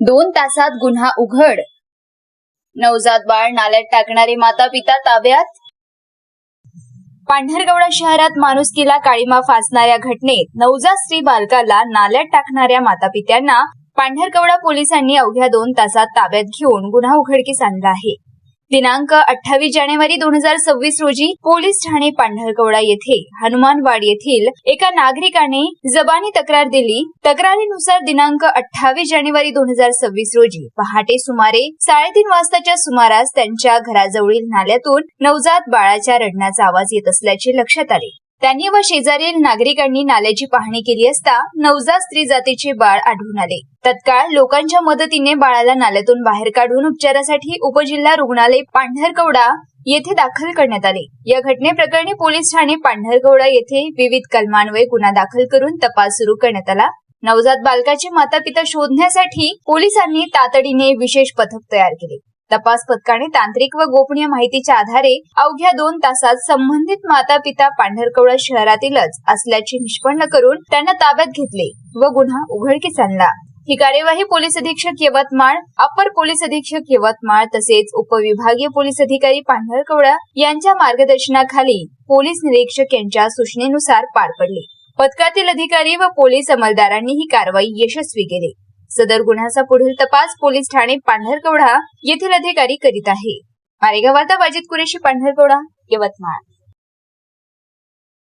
दोन तासात गुन्हा उघड. नवजात बाळ नाल्यात टाकणारे माता पिता ताब्यात? पांढरगवडा शहरात माणुसकीला काळीमा फासणाऱ्या घटनेत नवजात स्त्री बालकाला नाल्यात टाकणाऱ्या मातापित्यांना पांढरकवडा पोलिसांनी अवघ्या दोन तासात ताब्यात घेऊन गुन्हा उघडकीस आणला आहे. दिनांक अठ्ठावीस जानेवारी दोन हजार सव्वीस रोजी पोलीस ठाणे पांढरकवडा येथे हनुमानवाड येथील एका नागरिकाने जबानी तक्रार दिली. तक्रारीनुसार दिनांक अठ्ठावीस जानेवारी दोन हजार सव्वीस रोजी पहाटे सुमारे साडेतीन वाजताच्या सुमारास त्यांच्या घराजवळील नाल्यातून नवजात बाळाच्या रडण्याचा आवाज येत असल्याचे लक्षात आले. त्यांनी व शेजारील नागरिकांनी नाल्याची पाहणी केली असता नवजात स्त्री जातीचे बाळ आढळून आले. तत्काळ लोकांच्या मदतीने बाळाला नाल्यातून बाहेर काढून उपचारासाठी उपजिल्हा रुग्णालय पांढरकवडा येथे दाखल करण्यात आले. या घटनेप्रकरणी पोलीस ठाणे पांढरकवडा येथे विविध कलमान्वये गुन्हा दाखल करून तपास सुरू करण्यात आला. नवजात बालकाचे माता पिता शोधण्यासाठी पोलिसांनी तातडीने विशेष पथक तयार केले. तपास पथकाने तांत्रिक व गोपनीय माहितीच्या आधारे अवघ्या दोन तासात संबंधित माता पिता पांढरकवडा शहरातीलच असल्याचे निष्पन्न करून त्यांना ताब्यात घेतले व गुन्हा उघडकीस आणला. ही कार्यवाही पोलीस अधीक्षक यवतमाळ अपर पोलीस अधीक्षक यवतमाळ तसेच उपविभागीय पोलीस अधिकारी पांढरकवडा यांच्या मार्गदर्शनाखाली पोलीस निरीक्षक यांच्या सूचनेनुसार पार पडली. पथकातील अधिकारी व पोलीस अंमलदारांनी ही कारवाई यशस्वी केली. सदर गुन्ह्याचा पुढील तपास पोलीस ठाणे पांढरकवडा येथील अधिकारी करीत आहे. मारेगाव आता वाजित कुरेशी पांढरकवडा यवतमाळ.